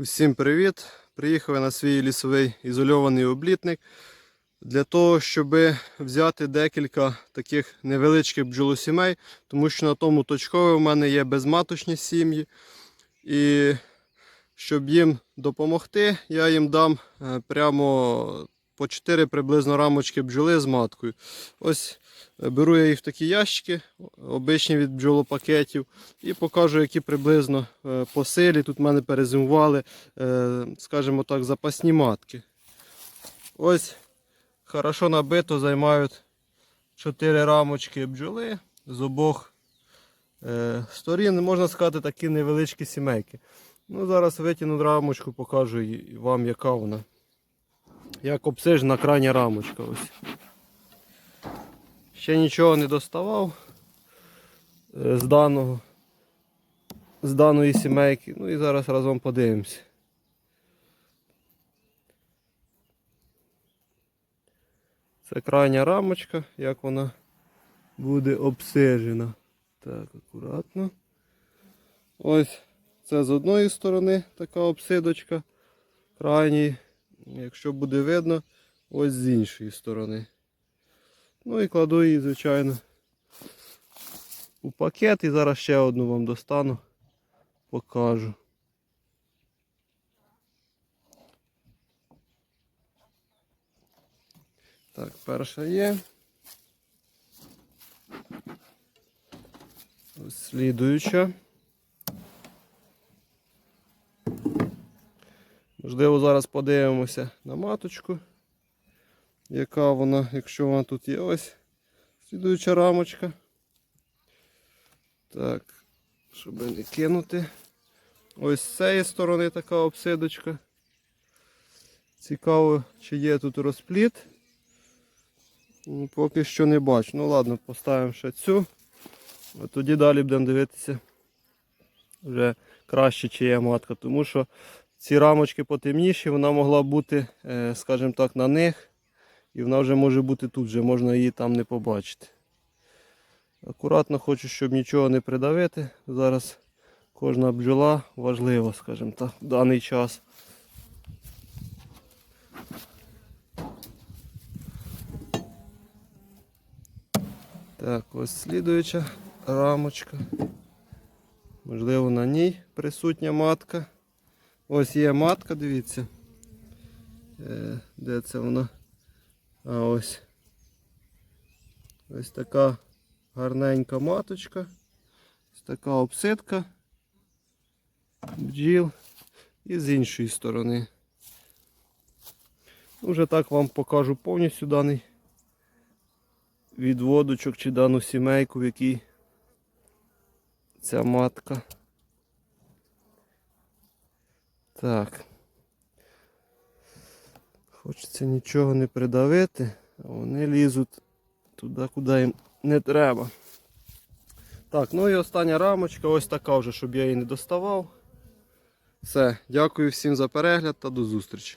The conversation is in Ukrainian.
Усім привіт! Приїхав я на свій лісовий ізольований облітник для того, щоб взяти декілька таких невеличких бджолосімей, тому що на тому точкові в мене є безматочні сім'ї. І щоб їм допомогти, я їм дам е, прямо по 4 приблизно рамочки бджоли з маткою. Ось е, беру я їх в такі ящики, обичні від бджолопакетів, і покажу, які приблизно е, по силі. Тут в мене перезимували, е, скажімо так, запасні матки. Ось хорошо набито, займають 4 рамочки бджоли з обох сторін. Можна сказати, такі невеличкі сімейки. Ну, Зараз витягну рамочку, покажу вам, яка вона. Як обсижена крайня рамочка. Ось. Ще нічого не доставав е, з даного, з даної сімейки. Ну і зараз разом подивимося. Це крайня рамочка, як вона буде обсижена. Так, акуратно. Ось це з одної сторони така обсидочка. Крайній, якщо буде видно, ось з іншої сторони. Ну і кладу її, звичайно, у пакет і зараз ще одну вам достану, покажу. Так, перша є. Ось слідуюча. Можливо, зараз подивимося на маточку, яка вона, якщо вона тут є. Ось слідуюча рамочка. Так, щоб не кинути. Ось з цієї сторони така обсидочка. Цікаво, чи є тут розпліт. Ну, Поки що не бачу. Ну ладно, поставимо ще цю. А тоді далі будемо дивитися вже краще, чи є матка. Тому що ці рамочки потемніші, вона могла бути, е, скажімо так, на них. І вона вже може бути тут, вже можна її там не побачити. Акуратно хочу, щоб нічого не придавити. Зараз кожна бджола важлива, скажімо так, в даний час. Так, ось слідуюча рамочка. Можливо, на ній присутня матка. Ось є матка, дивіться. Е, Де це вона? А ось. Ось така гарненька маточка. Ось така обсидка. Бджіл. І з іншої сторони. Уже так вам покажу повністю даний відводочок чи дану сімейку, в якій ця матка. Так. Хочеться нічого не придавити, а вони лізуть туди, куди їм не треба. Так, ну і остання рамочка, ось така вже, щоб я її не доставав. Все, дякую всім за перегляд та до зустрічі.